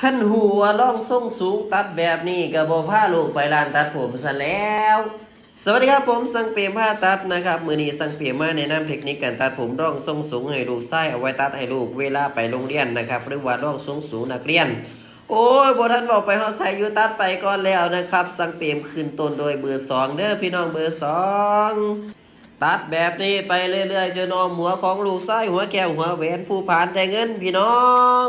ขั้นหัวล่องทรงสูงตัดแบบนี้กระโบผ้าลูกไปลานตัดผมซะแล้ว สวัสดีครับผมสังเปรมผ้าตัดนะครับ มือนี้สังเปรมมาแนะนำเทคนิคการตัดผมร่องทรงสูงให้ลูกไส้เอาไว้ตัดให้ลูกเวลาไปโรงเรียนนะครับหรือว่าร่องทรงสูงนักเรียน โอ้ยบทันบอกไปฮอดใส่ยูตัดไปก่อนแล้วนะครับ สังเปรมขึ้นต้นโดยเบอร์สองเด้อพี่น้องเบอร์สอง ตัดแบบนี้ไปเรื่อยๆจนอมหัวของลูกไส้หัวแก้วหัวแหวนผู้ผ่านแต่เงินพี่น้อง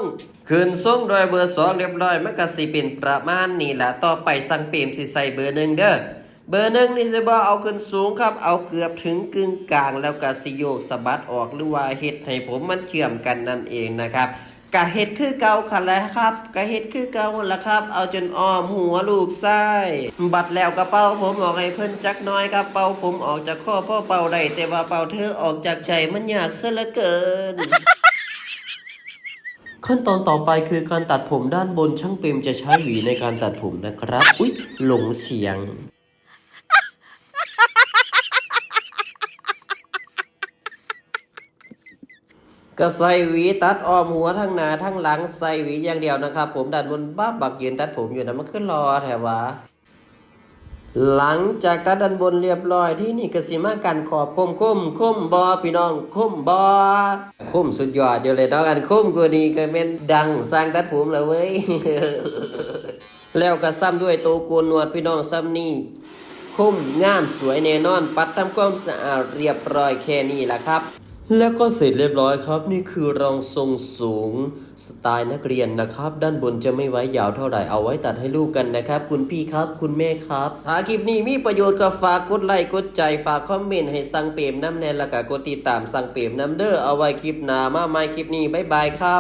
ขึ้นส่งโดยเบอร์สองเรียบร้อยมันก็สิเป็นประมาณนี้แหละต่อไปสั่งเปรมสิใส่เบอร์หนึ่งเด้อเบอร์หนึ่งนี่สิบ่เอาขึ้นสูงครับ เอาเกือบถึงกึ่งกลางแล้วก็สิโยกสะบัดออกหรือว่าเฮ็ดให้ผมมันเชื่อมกันนั่นเองนะครับ กะเฮ็ดคือเก่าคันแล้วครับกะเฮ็ดคือเก่าละครับ เอาจนอ้อมหัวลูกไส้บัดแล้วกระเป๋าผมออกให้เพิ่นจักน้อยครับเป่าผมออกจากข้อพ่อเป่าได้แต่ว่าเป่าเธอออกจากใจมันยากซะเหลือเกินขั้นตอนต่อไปคือการตัดผมด้านบนช่างเปรมจะใช้หวีในการตัดผมนะครับ อุ๊ย หลงเสียง ก็ใส่หวีตัดอ้อมหัวทั้งหน้าทั้งหลังใส่หวีอย่างเดียวนะครับ ผมด้านบนบ้าบักเยืนตัดผมอยู่นะมันขึ้นรอแถวะหลังจากตัดด้านบนเรียบร้อยที่นี่ก็สิมากันขอบคมคมคมบอพี่น้องคมบอคมสุดยอดเดียวเลยน้องอันคมกว่านี้ก็เป็นดังสร้างตัดผมแล้วเว้ยแล้วก็ซ้ำด้วยโตโกนนวดพี่น้องซ้ำนี่คุ้มงามสวยแน่นอน ปัดทำความสะอาดเรียบร้อยแค่นี้แหละครับ แล้วก็เสร็จเรียบร้อยครับ นี่คือรองทรงสูงสไตล์นักเรียนนะครับ ด้านบนจะไม่ไว้ยาวเท่าไหร่เอาไว้ตัดให้ลูกกันนะครับ คุณพี่ครับคุณแม่ครับ หากคลิปนี้มีประโยชน์ก็ฝากกดไลค์กดใจฝากคอมเมนต์ให้สั่งเปรมน้ำแนนและก็กดติดตามสั่งเปรมน้ำเด้อเอาไว้คลิปหน้ามาใหม่คลิปนี้บ๊ายบายครับ